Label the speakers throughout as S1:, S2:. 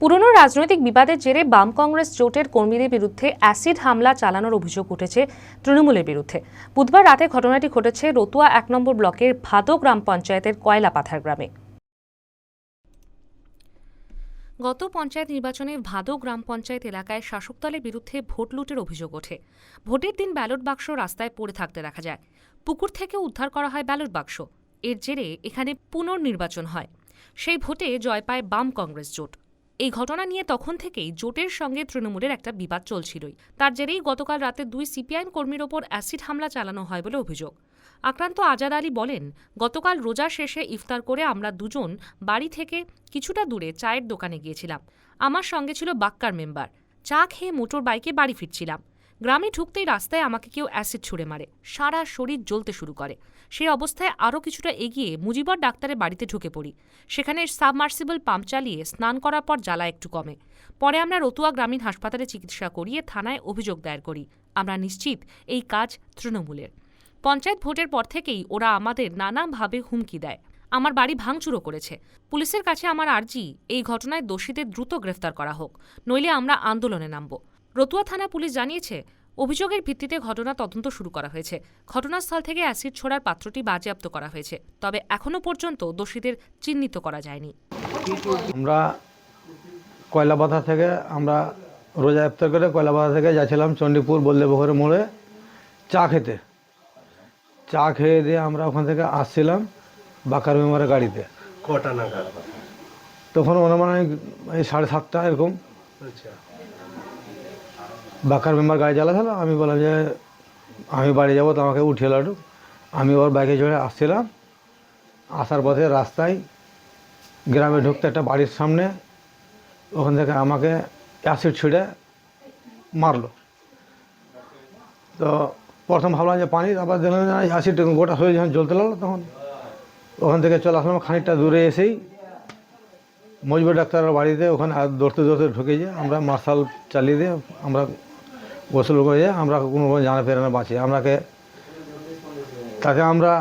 S1: পুরনো রাজনৈতিক বিবাদের জেরে বাম কংগ্রেস জোটের কর্মীদের বিরুদ্ধে অ্যাসিড হামলা চালানোর অভিযোগ উঠেছে তৃণমূলের বিরুদ্ধে। বুধবার রাতে ঘটনাটি ঘটেছে রতুয়া এক নম্বর ব্লকের ভাদো গ্রাম পঞ্চায়েতের কয়লাপাথার গ্রামে। গত পঞ্চায়েত নির্বাচনে ভাদো গ্রাম পঞ্চায়েত এলাকায় শাসক দলের বিরুদ্ধে ভোট লুটের অভিযোগ ওঠে। ভোটের দিন ব্যালট বাক্স রাস্তায় পড়ে থাকতে দেখা যায়। পুকুর থেকে উদ্ধার করা হয় ব্যালট বাক্স। এর জেরে এখানে পুনর্নির্বাচন হয়। সেই ভোটে জয় পায় বাম কংগ্রেস জোট। এই ঘটনা নিয়ে তখন থেকেই জোটের সঙ্গে তৃণমূলের একটা বিবাদ চলছিলই। তার জেরেই গতকাল রাতে দুই সিপিআইএম কর্মীর ওপর অ্যাসিড হামলা চালানো হয় বলে অভিযোগ। আক্রান্ত আজাদ আলী বলেন, গতকাল রোজা শেষে ইফতার করে আমরা দুজন বাড়ি থেকে কিছুটা দূরে চায়ের দোকানে গিয়েছিলাম। আমার সঙ্গে ছিল বাক্কার মেম্বার। চা খেয়ে মোটর বাইকে বাড়ি ফিরছিলাম। গ্রামে ঢুকতেই রাস্তায় আমাকে কেউ অ্যাসিড ছুঁড়ে মারে। সারা শরীর জ্বলতে শুরু করে। সেই অবস্থায় আরও কিছুটা এগিয়ে মুজিবর ডাক্তারের বাড়িতে ঢুকে পড়ি। সেখানে সাবমার্সিবল পাম্প চালিয়ে স্নান করার পর জ্বালা একটু কমে। পরে আমরা রতুয়া গ্রামীণ হাসপাতালে চিকিৎসা করিয়ে থানায় অভিযোগ দায়ের করি। আমরা নিশ্চিত এই কাজ তৃণমূলের। পঞ্চায়েত ভোটের পর থেকেই ওরা আমাদের নানাভাবে হুমকি দেয়। আমার বাড়ি ভাঙচুরও করেছে। পুলিশের কাছে আমার আর্জি, এই ঘটনায় দোষীদের দ্রুত গ্রেফতার করা হোক। নইলে আমরা আন্দোলনে নামব। রতুয়া থানা পুলিশ জানিয়েছে অভিযোগের ভিত্তিতে ঘটনা তদন্ত শুরু করা হয়েছে। ঘটনাস্থল থেকে অ্যাসিড ছোড়ার পাত্রটি বাজেয়াপ্ত করা হয়েছে তবে এখনও পর্যন্ত দোষীদের চিহ্নিত করা যায়নি।
S2: আমরা কয়লাবাধা থেকে আমরা রোজা ইফতার করে কয়লাবাধা থেকে যাচ্ছিলাম চণ্ডীপুর বল্লভপুর মোড়ে চা খেতে। চা খেয়ে দিয়ে আমরা ওখান থেকে আসছিলাম বাকার মেমারের গাড়িতে।
S3: কটা নাগাদ?
S2: তখন অনুমানিক এই সাড়ে সাতটা এরকম।
S3: আচ্ছা।
S2: বাকার মেম্বার গাড়ি চালাচ্ছিল আমি বললাম যে, আমি বাড়ি যাব, তো আমাকে উঠিয়ে লাডু আমি ওর বাইকে চড়ে আসছিলাম। আসার পথে রাস্তায় গ্রামে ঢুকতে একটা বাড়ির সামনে ওখান থেকে আমাকে অ্যাসিড ছিঁড়ে মারলো। তো প্রথম ভাবলাম যে পানি, তারপর দেখলাম অ্যাসিড গোটা হয়ে যখন জ্বলতে লাগল, তখন ওখান থেকে চলে আসলাম, খানিকটা দূরে এসেই মজবুর ডাক্তারের বাড়িতে ওখানে দৌড়তে দৌড়তে ঢুকে যে আমরা মার্শাল চালিয়ে দিয়ে আমরা গোসল করে যে আমরা কোনো রকম জানা ফেরে না বাঁচি আমরাকে তাতে আমরা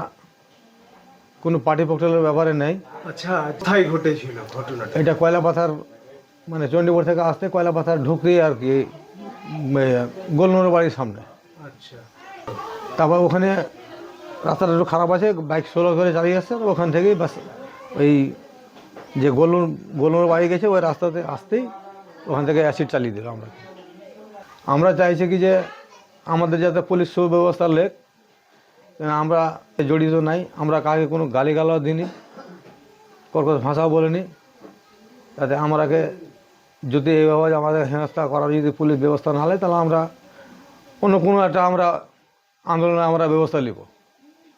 S2: কোনো পার্টি পক্টেলের ব্যাপারে নেই।
S3: আচ্ছা কোথায় ঘটেছিল ঘটনাটা?
S2: এটা কয়লা পাথার মানে চণ্ডীপুর থেকে আসতে কয়লা পাথার ঢুকতেই আর কি গোলনোর বাড়ির সামনে।
S3: আচ্ছা।
S2: তারপর ওখানে রাস্তাটা একটু খারাপ আছে বাইক সোলো করে চালিয়ে আসছে ওখান থেকেই বাস ওই যে গোলুর গোলুর বাড়ি গেছে, ওই রাস্তাতে আসতেই ওখান থেকে অ্যাসিড চালিয়ে দিল আমরা আমরা চাইছি কি যে আমাদের যাতে পুলিশ সুব্যবস্থা লেখ আমরা জড়িত নাই, আমরা কাকে কোনো গালিগালাও দিইনি কর্কশ ভাষাও বলিনি তাতে আমরাকে যদি এইভাবে আমাদের হেনস্থা করার যদি পুলিশ ব্যবস্থা না নেয়, তাহলে আমরা অন্য কোনো একটা আমরা আন্দোলনে আমরা ব্যবস্থা নিব।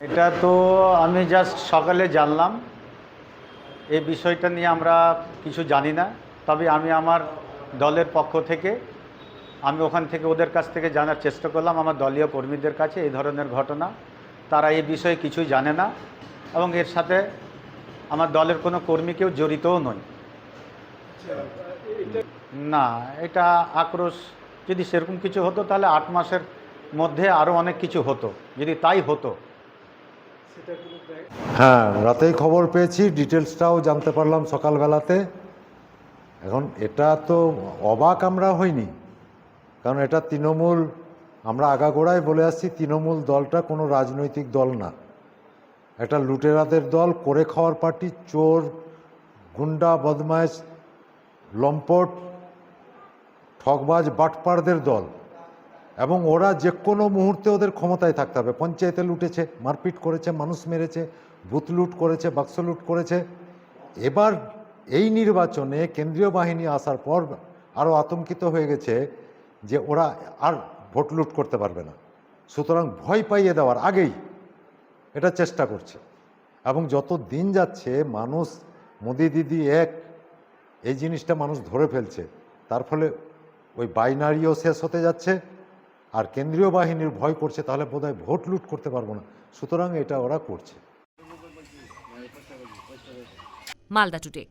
S4: এটা তো আমি জাস্ট সকালে জানলাম। এই বিষয়টা নিয়ে আমরা কিছু জানি না, তবে আমি আমার দলের পক্ষ থেকে, আমি ওখান থেকে ওদের কাছ থেকে জানার চেষ্টা করলাম, আমার দলীয় কর্মীদের কাছে এই ধরনের ঘটনা। তারা এই বিষয়ে কিছুই জানে না এবং এর সাথে আমার দলের কোনো কর্মী কেউ জড়িতও নয়। না, এটা আক্রোশ, যদি সেরকম কিছু হতো তাহলে আট মাসের মধ্যে আরও অনেক কিছু হতো, যদি তাই হতো।
S5: হ্যাঁ রাতেই খবর পেয়েছি, ডিটেলসটাও জানতে পারলাম সকালবেলাতে। এখন এটা তো অবাক আমরা হইনি, কারণ এটা তৃণমূল, আমরা আগাগোড়ায় বলে আসছি, তৃণমূল দলটা কোনো রাজনৈতিক দল না। একটা লুটেরাদের দল, করে খাওয়ার পার্টি, চোর, গুন্ডা বদমাইশ লম্পট ঠকবাজ বাটপাড়দের দল। এবং ওরা যে কোনো মুহূর্তে ওদের ক্ষমতায় থাকতে হবে। পঞ্চায়েতে লুটেছে, মারপিট করেছে, মানুষ মেরেছে, বুথ লুট করেছে, বাক্স লুট করেছে। এবার এই নির্বাচনে কেন্দ্রীয় বাহিনী আসার পর আরও আতঙ্কিত হয়ে গেছে যে ওরা আর ভোট লুট করতে পারবে না। সুতরাং ভয় পাইয়ে দেওয়ার আগেই এটা চেষ্টা করছে। এবং যত দিন যাচ্ছে, মানুষ, মোদি দিদি এক, এই জিনিসটা মানুষ ধরে ফেলছে। তার ফলে ওই বাইনারিও শেষ হতে যাচ্ছে। আর কেন্দ্রীয় বাহিনীর ভয় করছে, তাহলে বোধহয় ভোট লুট করতে পারব না। সুতরাং এটা ওরা করছে।
S1: মালদা টুডে।